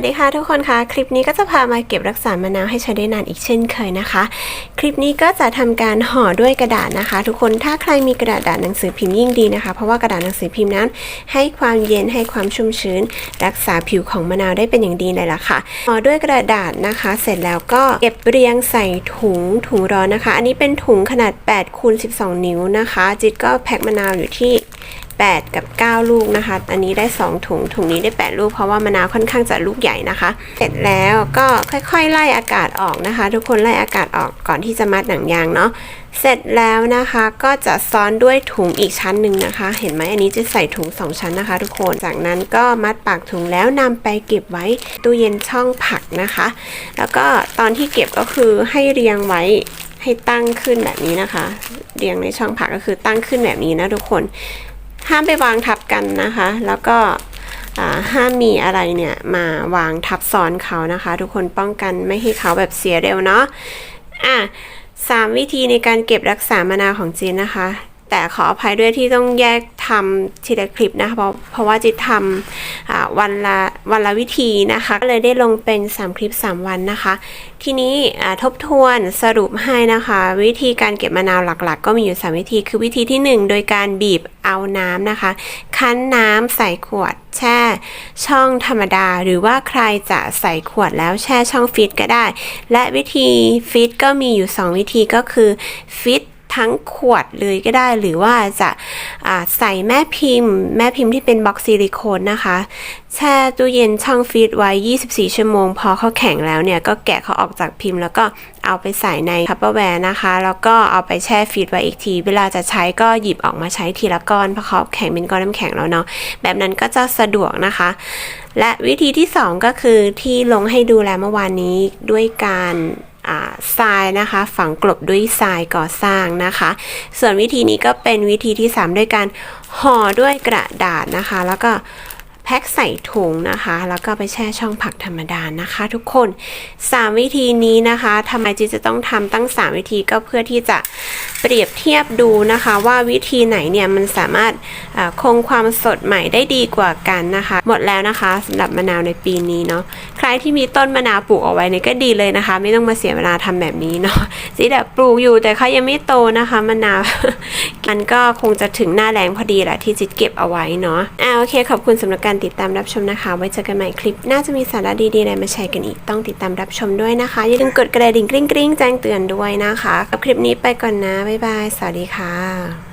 วัสดีค่ะทุกคนคะคลิปนี้ก็จะพามาเก็บรักษามะนาวให้ใช้ได้นานอีกเช่นเคยนะคะ คลิปนี้ก็จะทำการห่อด้วยกระดาษนะคะ ทุกคนถ้าใครมีกระดาษหนังสือพิมพ์ยิ่งดีนะคะ เพราะว่ากระดาษหนังสือพิมพ์นั้น ให้ความเย็นให้ความชุ่มชื้น รักษาผิวของมะนาวได้เป็นอย่างดีเลยล่ะค่ะห่อด้วยกระดาษนะคะ เสร็จแล้วก็เก็บเรียงใส่ถุงถุงร้อนนะคะ อันนี้เป็นถุงขนาด8คูณ12 นิ้วนะคะ จิตก็แพ็คมะนาวอยู่ที่ 8 กับ 9 ลูกนะคะ อันนี้ได้ 2 ถุง ถุงนี้ได้ 8 ลูก เพราะว่ามะนาวค่อนข้างจะลูกใหญ่นะคะ เสร็จแล้วก็ค่อยๆ ไล่อากาศออกนะคะ ทุกคนไล่อากาศออกก่อนที่จะมัดหนังยางเนาะ เสร็จแล้วนะคะก็จะซ้อนด้วยถุงอีกชั้นหนึ่งนะคะ เห็นไหมอันนี้จะใส่ถุง 2 ชั้นนะคะ ทุกคน จากนั้นก็มัดปากถุงแล้วนำไปเก็บไว้ตู้เย็นช่องผักนะคะ แล้วก็ตอนที่เก็บก็คือให้เรียงไว้ให้ตั้งขึ้นแบบนี้นะคะ เรียงในช่องผักก็คือตั้งขึ้นแบบนี้นะทุกคน ห้ามไปวางทับกันนะคะ แล้วก็ห้ามมีอะไรเนี่ยมาวางทับซ้อนเขานะคะ ทุกคนป้องกันไม่ให้เขาแบบเสียเร็วเนาะอะสามวิธีในการเก็บรักษามะนาวของจีนนะคะ แต่ขออภัยด้วยที่ต้องแยกทำทีละคลิปนะคะเพราะเพราะว่าจีทำวันละวันละวิธีนะคะก็เลยได้ลงเป็น 3 คลิป 3 วันนะคะ ทีนี้ทบทวนสรุปให้นะคะ วิธีการเก็บมะนาวหลักๆ ก็มีอยู่ 3 วิธีคือวิธีทีหนึ่1 โดยการบีบเอาน้ำนะคะ คั้นน้ำใส่ขวดแช่ ช่องธรรมดา หรือว่าใครจะใส่ขวดแล้วแช่ช่องฟิตก็ได้ และวิธีฟิตก็มีอยู่ 2 วิธีก็คือฟิต ทั้งขวดเลยก็ได้ หรือว่าจะาใส่แม่พิมพ์ แม่พิมพ์ที่เป็นบล็อกซิลิโคนนะคะ แช่ตู้เย็นช่องฟิตไว้ 24 ชั่วโมง พอเขาแข็งแล้วเนี่ย ก็แกะเขาออกจากพิมพ์ แล้วก็เอาไปใส่ในทัพเปอร์แวร์นะคะ แล้วก็เอาไปแช่ฟิตไว้อีกที เวลาจะใช้ก็หยิบออกมาใช้ทีละก้อนเพราะเขาแข็งเป็นก้อนน้ำแข็งแล้วเนาะ แบบนั้นก็จะสะดวกนะคะ และวิธีที่ 2 ก็คือที่ลงให้ดูแลเมื่อวานนี้ด้วยการ ทรายนะคะ ฝังกลบด้วยทรายก่อสร้างนะคะ ส่วนวิธีนี้ก็เป็นวิธีที่ 3 ด้วยการห่อด้วยกระดาษนะคะ แล้วก็แพ็คใส่ถุงนะคะ แล้วก็ไปแช่ช่องผักธรรมดานะคะ ทุกคน 3 วิธีนี้นะคะทำไมจีจะต้องทำตั้ง 3 วิธีก็เพื่อที่จะเปรียบเทียบดูนะคะว่าวิธีไหนเนี่ยมันสามารถคงความสดใหม่ได้ดีกว่ากันนะคะ หมดแล้วนะคะสำหรับมะนาวในปีนี้เนาะใครที่มีต้นมะนาวปลูกเอาไว้เนี่ยก็ดีเลยนะคะ ไม่ต้องมาเสียเวลาทำแบบนี้เนาะจีแบบปลูกอยู่แต่เขายังไม่โตนะคะมะนาวมันก็คงจะถึงหน้าแรงพอดีแหละที่จิตเก็บเอาไว้เนาะอ่าโอเคขอบคุณสำหรับการติดตามรับชมนะคะ ไว้เจอกันใหม่คลิป น่าจะมีสาระดีๆอะไรมาแชร์กันอีกต้องติดตามรับชมด้วยนะคะอย่าลืมกดกระดิ่งกริ๊งกริ๊งๆแจ้งเตือนด้วยนะคะกับคลิปนี้ไปก่อนนะบ๊ายบาย สวัสดีค่ะ